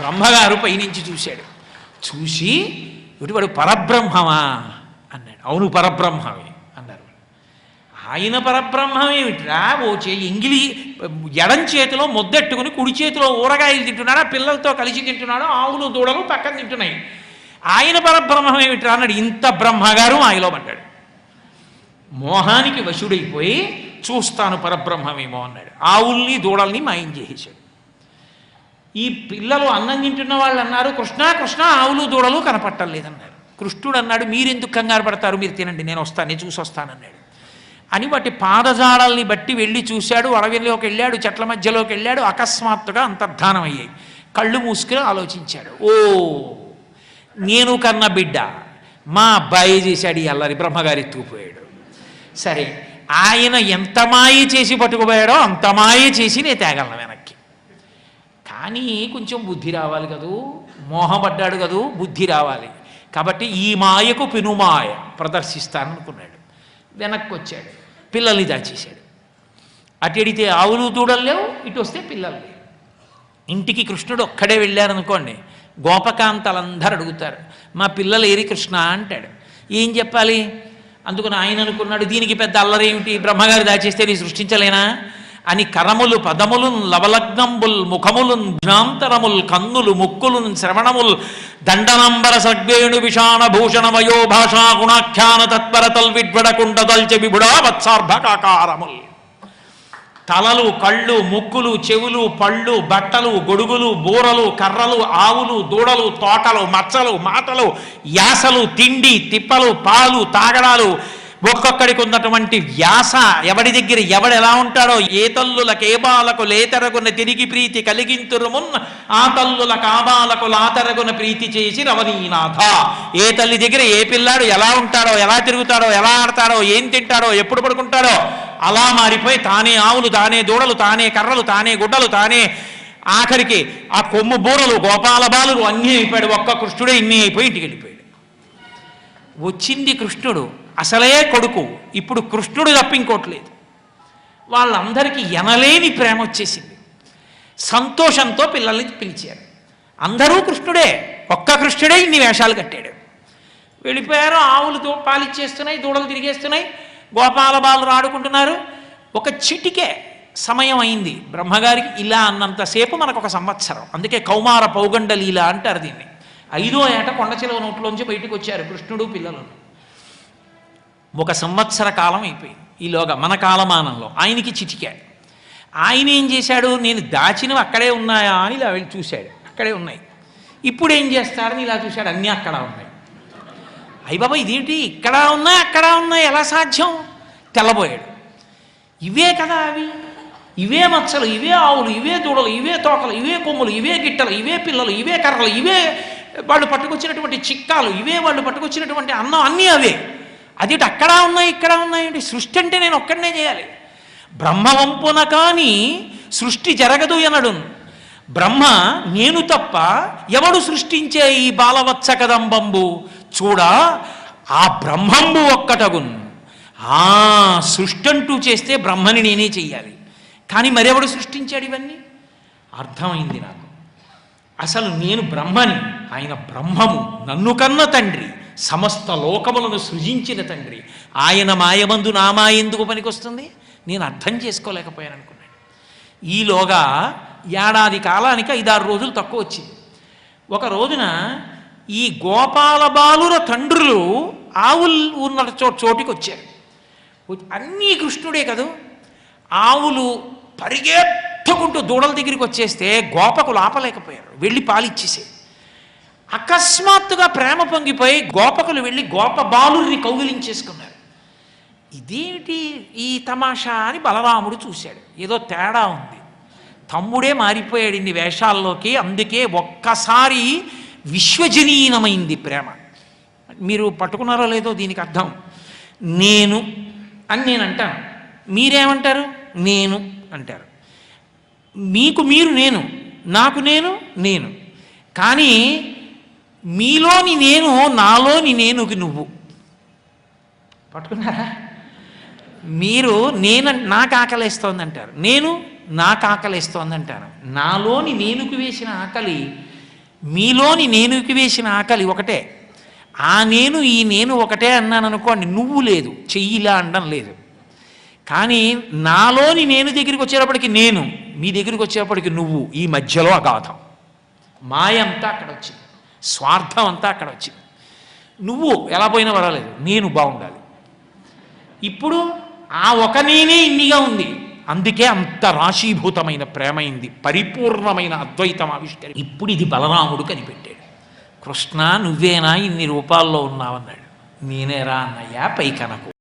బ్రహ్మగారు పైనుంచి చూశాడు. చూసి ఇటువాడు పరబ్రహ్మమా? అన్నాడు. అవును పరబ్రహ్మమే అన్నారు. ఆయన పరబ్రహ్మమేమిట్రా ఓ చే ఎంగిలి ఎడం చేతిలో ముద్దెట్టుకుని కుడి చేతిలో ఊరగాయలు తింటున్నాడు? ఆ పిల్లలతో కలిసి తింటున్నాడు? ఆవులు దూడలు పక్కన తింటున్నాయి. ఆయన పరబ్రహ్మమేమిట్రా అన్నాడు. ఇంత బ్రహ్మగారు ఆయలో పడ్డాడు. మోహానికి వశుడైపోయి చూస్తాను పరబ్రహ్మమేమో అన్నాడు. ఆవుల్ని దూడల్ని మాయం చేసేశాడు. ఈ పిల్లలు అన్నం తింటున్న వాళ్ళు అన్నారు కృష్ణ కృష్ణ ఆవులు దూడలు కనపట్టలేదన్నారు కృష్ణుడు అన్నాడు మీరెందుకు కంగారు పడతారు? మీరు తినండి నేను వస్తాను నేను చూసి వస్తానన్నాడు అని వాటి పాదజాడల్ని బట్టి వెళ్ళి చూశాడు అడవిలోకి వెళ్ళాడు చెట్ల మధ్యలోకి వెళ్ళాడు అకస్మాత్తుగా అంతర్ధానం అయ్యాయి. కళ్ళు మూసుకుని ఆలోచించాడు. ఓ నేను కన్న బిడ్డ. మా అబ్బాయి చేశాడు ఈ అల్లరి బ్రహ్మగారి ఎత్తుకుపోయాడు. సరే ఆయన ఎంత మాయ చేసి పట్టుకుపోయాడో అంత మాయ చేసి నేను తేగలను కానీ కొంచెం బుద్ధి రావాలి కదూ? మోహపడ్డాడు కదూ? బుద్ధి రావాలి. కాబట్టి ఈ మాయకు పెనుమాయ ప్రదర్శిస్తాననుకున్నాడు వెనక్కి వచ్చాడు పిల్లల్ని దాచేశాడు. అటు ఆవులు దూడలేవు ఇటు వస్తే పిల్లలు లేవు. ఇంటికి కృష్ణుడు ఒక్కడే వెళ్ళారనుకోండి గోపకాంతలందరూ అడుగుతారు మా పిల్లలు ఏరి కృష్ణ అంటాడు. ఏం చెప్పాలి? అందుకని ఆయన అనుకున్నాడు దీనికి పెద్ద అల్లరేమిటి? బ్రహ్మగారు దాచేస్తే నీ సృష్టించలేనా? అని కరములు పదములున్ లవలగ్నంబుల్ ముఖములున్ జ్ఞాంతరముల్ కన్నులు ముక్కులు శ్రవణముల్ దండనంబర సగ్వేణు విషాణ భూషణమయో భాషా గుణాఖ్యాన తత్పర తల్విడ్వడకుండ దల్చె విభుడా వత్సార్భకాకారముల్ తలలు కళ్ళు ముక్కులు చెవులు పళ్ళు బట్టలు గొడుగులు బూరలు కర్రలు ఆవులు దూడలు తోటలు మచ్చలు మాటలు యాసలు తిండి తిప్పలు పాలు తాగడాలు ఒక్కొక్కడికి ఉన్నటువంటి వ్యాస ఎవడి దగ్గర ఎవడు ఎలా ఉంటాడో ఏ తల్లుల కేబాలకు లేతరగున తిరిగి ప్రీతి కలిగింతురుమున్ ఆ తల్లుల కాబాలకు లాతరగున ప్రీతి చేసి రవనీనాథ ఏ తల్లి దగ్గర ఏ పిల్లాడు ఎలా ఉంటాడో ఎలా తిరుగుతాడో ఎలా ఆడతాడో ఏం తింటాడో ఎప్పుడు పడుకుంటాడో అలా మారిపోయి తానే ఆవులు తానే దూడలు తానే కర్రలు తానే గుడ్డలు తానే ఆఖరికి ఆ కొమ్ము బూరలు గోపాల బాలులు అన్నీ అయిపోయాడు. ఒక్క కృష్ణుడే ఇన్ని అయిపోయి ఇంటికి వెళ్ళిపోయాడు. వచ్చింది కృష్ణుడు అసలే కొడుకు. ఇప్పుడు కృష్ణుడు తప్ప ఇంకోట్లేదు వాళ్ళందరికీ ఎనలేని ప్రేమ వచ్చేసింది. సంతోషంతో పిల్లల్ని పిలిచారు. అందరూ కృష్ణుడే ఒక్క కృష్ణుడే ఇన్ని వేషాలు కట్టాడు. వెళ్ళిపోయారు ఆవులతో పాలిచ్చేస్తున్నాయి దూడలు తిరిగేస్తున్నాయి గోపాల బాలురు ఆడుకుంటున్నారు. ఒక చిటికే సమయం అయింది. బ్రహ్మగారికి ఇలా అన్నంతసేపు మనకు ఒక సంవత్సరం. అందుకే కౌమార పౌగండలీల అంటారు దీన్ని. ఐదో ఏట కొండ చిలువ నోట్లోంచి బయటకు వచ్చారు కృష్ణుడు పిల్లలు. ఒక సంవత్సర కాలం అయిపోయింది. ఈలోగా మన కాలమానంలో ఆయనకి చిటికాడు ఆయన ఏం చేశాడు? నేను దాచినవి అక్కడే ఉన్నాయా అని ఇలా వెళ్ళి చూశాడు. అక్కడే ఉన్నాయి. ఇప్పుడు ఏం చేస్తాడని ఇలా చూశాడు. అన్నీ అక్కడ ఉన్నాయి. అయ్య బాబా ఇదేంటి? ఇక్కడ ఉన్నాయి అక్కడ ఉన్నాయి ఎలా సాధ్యం? తెల్లబోయాడు. ఇవే కదా అవి. ఇవే మచ్చలు ఇవే ఆవులు ఇవే దూడలు ఇవే తోకలు ఇవే కొమ్ములు ఇవే గిట్టలు ఇవే పిల్లలు ఇవే కర్రలు ఇవే వాళ్ళు పట్టుకొచ్చినటువంటి చిక్కాలు ఇవే వాళ్ళు పట్టుకొచ్చినటువంటి అన్నం అన్నీ అవే. అది అక్కడ ఉన్నాయి ఇక్కడ ఉన్నాయండి. సృష్టి అంటే నేను ఒక్కడనే చేయాలి. బ్రహ్మవంపున కానీ సృష్టి జరగదు అనడు. బ్రహ్మ నేను తప్ప ఎవడు సృష్టించే ఈ బాలవత్స కదంబంబు చూడా ఆ బ్రహ్మంబు ఒక్కటగున్. ఆ సృష్టి అంటూ చేస్తే బ్రహ్మని నేనే చెయ్యాలి. కానీ మరెవడు సృష్టించాడు ఇవన్నీ? అర్థమైంది నాకు. అసలు నేను బ్రహ్మని. ఆయన బ్రహ్మము నన్ను కన్న తండ్రి సమస్త లోకములను సృజించిన తండ్రి. ఆయన మాయమందు నా మాయ ఎందుకు పనికొస్తుంది? నేను అర్థం చేసుకోలేకపోయాను అనుకున్నాను. ఈలోగా ఏడాది కాలానికి ఐదారు రోజులు తక్కువ వచ్చింది. ఒక రోజున ఈ గోపాల బాలుర తండ్రులు ఆవులు ఉన్న చో చోటికి వచ్చారు. అన్నీ కృష్ణుడే కదూ? ఆవులు పరిగెత్తుకుంటూ దూడల దగ్గరికి వచ్చేస్తే గోపకులు ఆపలేకపోయారు వెళ్ళి పాలిచ్చేసే అకస్మాత్తుగా ప్రేమ పొంగిపోయి గోపకులు వెళ్ళి గోప బాలుర్ని కౌగిలించేసుకున్నారు. ఇదేమిటి ఈ తమాషా అని బలరాముడు చూశాడు. ఏదో తేడా ఉంది. తమ్ముడే మారిపోయాడు ఇన్ని వేషాల్లోకి అందుకే ఒక్కసారి విశ్వజనీనమైంది ప్రేమ. మీరు పట్టుకున్నారో లేదో దీనికి అర్థం. నేను అని నేను అంటాను. మీరేమంటారు? నేను అంటారు. మీకు మీరు నేను నాకు నేను నేను. కానీ మీలోని నేను నాలోని నేనుకి నువ్వు. పట్టుకున్నారా? మీరు నేను నాకు ఆకలేస్తోంది అంటారు నేను నాకు ఆకలేస్తోంది అంటారు నాలోని నేనుకు వేసిన ఆకలి మీలోని నేనుకి వేసిన ఆకలి ఒకటే. ఆ నేను ఈ నేను ఒకటే అన్నాను అనుకోండి నువ్వు లేదు. చెయ్యిలా అనడం లేదు. కానీ నాలోని నేను దగ్గరికి వచ్చేటప్పటికి నేను మీ దగ్గరికి వచ్చేటప్పటికి నువ్వు ఈ మధ్యలో అగాధం. మాయ అంతా అక్కడ వచ్చింది స్వార్థం అంతా అక్కడ వచ్చింది నువ్వు ఎలా పోయినా పర్వాలేదు నేను బాగుండాలి. ఇప్పుడు ఆ ఒక నేనే ఇన్నిగా ఉంది. అందుకే అంత రాశీభూతమైన ప్రేమైంది పరిపూర్ణమైన అద్వైతం ఆవిష్కరి. ఇప్పుడు ఇది బలరాముడు కనిపెట్టాడు. కృష్ణ నువ్వేనా ఇన్ని రూపాల్లో ఉన్నావన్నాడు. నేనేరా అన్నయ్యా పైకనకు.